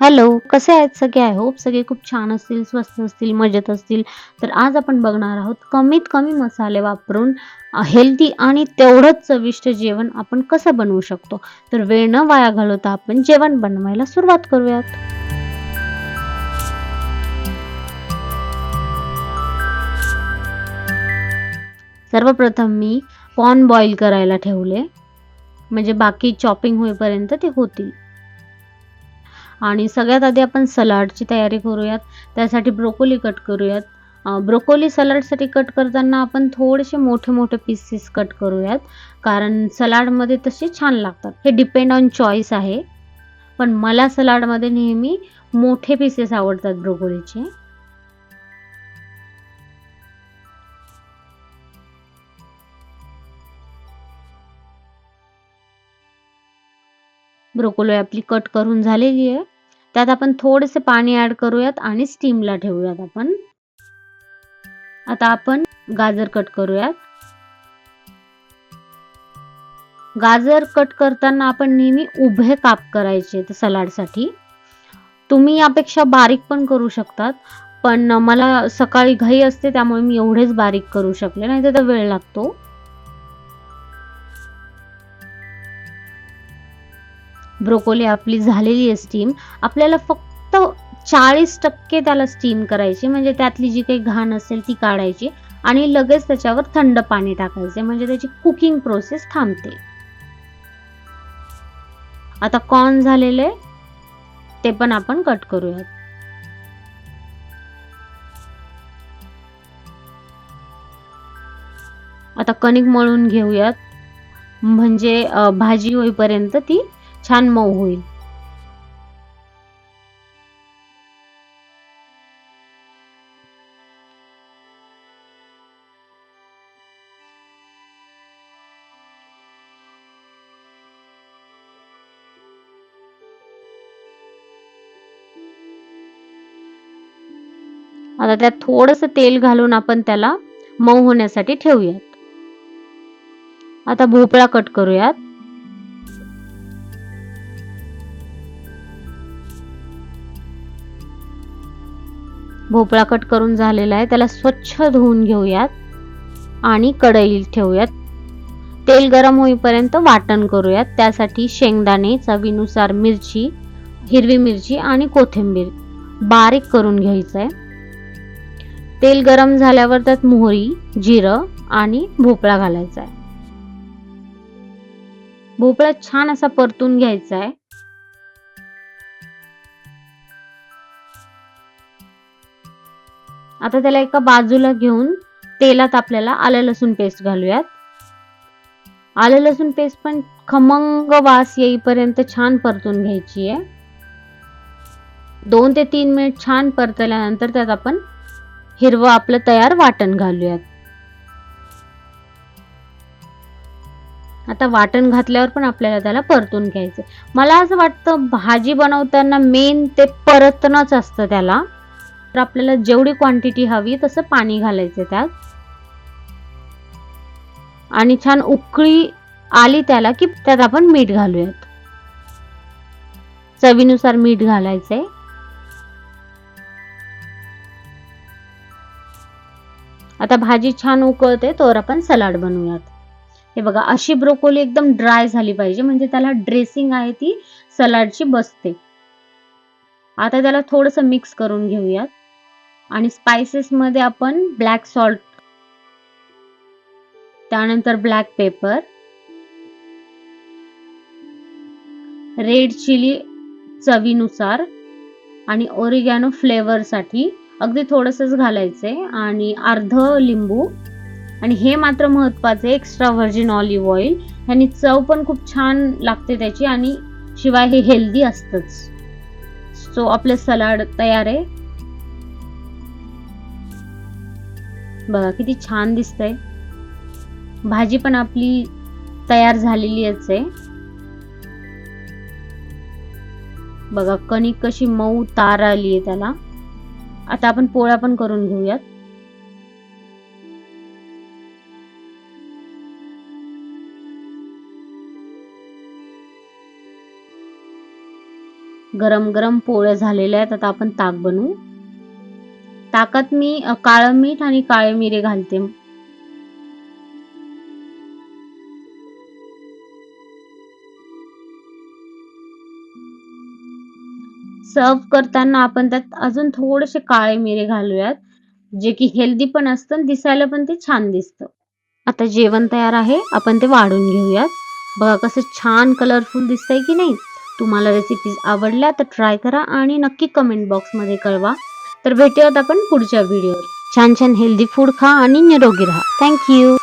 Hello, कसे आहेत सगळे? आय होप सगळे खूप छान असतील, स्वस्त असतील, मजेत असतील. तर आज आपण बघणार आहोत कमीत कमी मसाले वापरून हेल्दी आणि तेवढंच चविष्ट जेवण आपण कसं बनवू शकतो. तर वेळ न वाया घालवता आपण जेवण बनवायला सुरुवात करूयात. सर्वप्रथम मी पॉन बॉईल करायला ठेवले. म्हणजे बाकी चॉपिंग होईपर्यंत ते होतील. आणि सगळ्यात आधी आपण सलाडची तयारी करूयात. त्यासाठी ब्रोकोली कट करूयात. ब्रोकोली सलाडसाठी कट करताना आपण थोडेसे मोठे-मोठे पीसेस कट करूयात. कारण सलाडमध्ये तसे छान लागतात. हे डिपेंड ऑन चॉईस आहे. पण मला सलाडमध्ये नेहमी मोठे पीसेस आवडतात ब्रोकोलीचे. ब्रोकोली आपली कट करून झालेली आहे. त्यात आपण थोडेसे पाणी ॲड करूयात आणि स्टीमला ठेवूयात आपण. आता आपण गाजर कट करूयात. गाजर कट करताना आपण नेहमी उभे काप करायचे ते सलाडसाठी. तुम्ही यापेक्षा बारीक पण करू शकतात. पण मला सकाळी घाई असते त्यामुळे मी एवढेच बारीक करू शकले, नाही तर वेळ लागतो. ब्रोकोली आपली झालेली आहे स्टीम. आपल्याला फक्त 40% त्याला स्टीम करायची म्हणजे त्यातली जी काही घाण असेल ती काढायची आणि लगेच त्याच्यावर थंड पाणी टाकायचे म्हणजे त्याची कुकिंग प्रोसेस थांबते. आता कॉर्न झालेले ते पण आपण कट करूयात. आता कणिक मळून घेऊयात. म्हणजे भाजी होईपर्यंत ती छान मऊ होईल. आता त्यात थोडंसं तेल घालून आपण त्याला मऊ होण्यासाठी ठेवूयात. आता भोपळा कट करूयात. भोपळा कट करून झालेला आहे. त्याला स्वच्छ धुवून घेऊयात आणि कढईत ठेवूयात. तेल गरम होईपर्यंत वाटण करूयात. त्यासाठी शेंगदाणे, चवीनुसार मिरची, हिरवी मिरची आणि कोथिंबीर बारीक करून घ्यायचं आहे. तेल गरम झाल्यावर त्यात मोहरी, जिरं आणि भोपळा घालायचा आहे. भोपळा छान असा परतून घ्यायचा आहे. आता त्याला एका बाजूला घेऊन तेलात आपल्याला आलं लसूण पेस्ट घालूयात. आलं लसूण पेस्ट पण खमंग वास येईपर्यंत छान परतून घ्यायची आहे. दोन ते तीन मिनिट छान परतल्यानंतर त्यात आपण हिरवं आपलं तयार वाटण घालूयात. आता वाटण घातल्यावर पण आपल्याला त्याला परतून घ्यायचं. मला असं वाटतं भाजी बनवताना मेन ते परतणंच असतं त्याला. तर आपल्याला जेवढी क्वांटिटी हवी तसं पाणी घालायचं त्यात. आणि छान उकळी आली त्याला की त्यात आपण मीठ घालूयात. चवीनुसार मीठ घालायचंय. आता भाजी छान उकळते तोवर आपण सलाड बनवूयात. हे बघा अशी ब्रोकोली एकदम ड्राय झाली पाहिजे म्हणजे त्याला ड्रेसिंग आहे ती सलाडची बसते. आता त्याला थोडंसं मिक्स करून घेऊयात. आणि स्पायसेसमध्ये आपण ब्लॅक सॉल्ट त्यानंतर ब्लॅक पेपर रेड चिली चवीनुसार आणि ओरिगॅनो फ्लेवरसाठी अगदी थोडंसंच घालायचंय आणि अर्ध लिंबू आणि हे मात्र महत्त्वाचे एक्स्ट्रा व्हर्जिन ऑलिव्ह ऑइल. ह्यानी चव पण खूप छान लागते त्याची आणि शिवाय हे हेल्दी असतंच. सो आपलं सलाड तयार आहे. बघा किती छान दिसतंय. भाजी पण आपली तयार झालेलीच आहे. बघा कणिक कशी मऊ तार आली आहे त्याला. आता आपण पोळ्या पण करून घेऊयात. गरम गरम पोळ्या झालेल्या आहेत आता आपण ताक बनवू ताकात मी काळ काळं मीठ आणि काळे मिरे घालते. सर्व करताना आपण त्यात अजून थोडेसे काळे मिरे घालूयात जे की हेल्दी पण असतं दिसायला पण ते छान दिसतं. आता जेवण तयार आहे आपण ते वाढून घेऊयात. बघा कसं छान कलरफुल दिसतंय की नाही? तुम्हाला रेसिपीज आवडल्या तर ट्राय करा आणि नक्की कमेंट बॉक्समध्ये कळवा. तर भेटूयात आपण पुढच्या व्हिडिओ छान छान हेल्दी फूड खा आणि निरोगी राहा. थँक्यू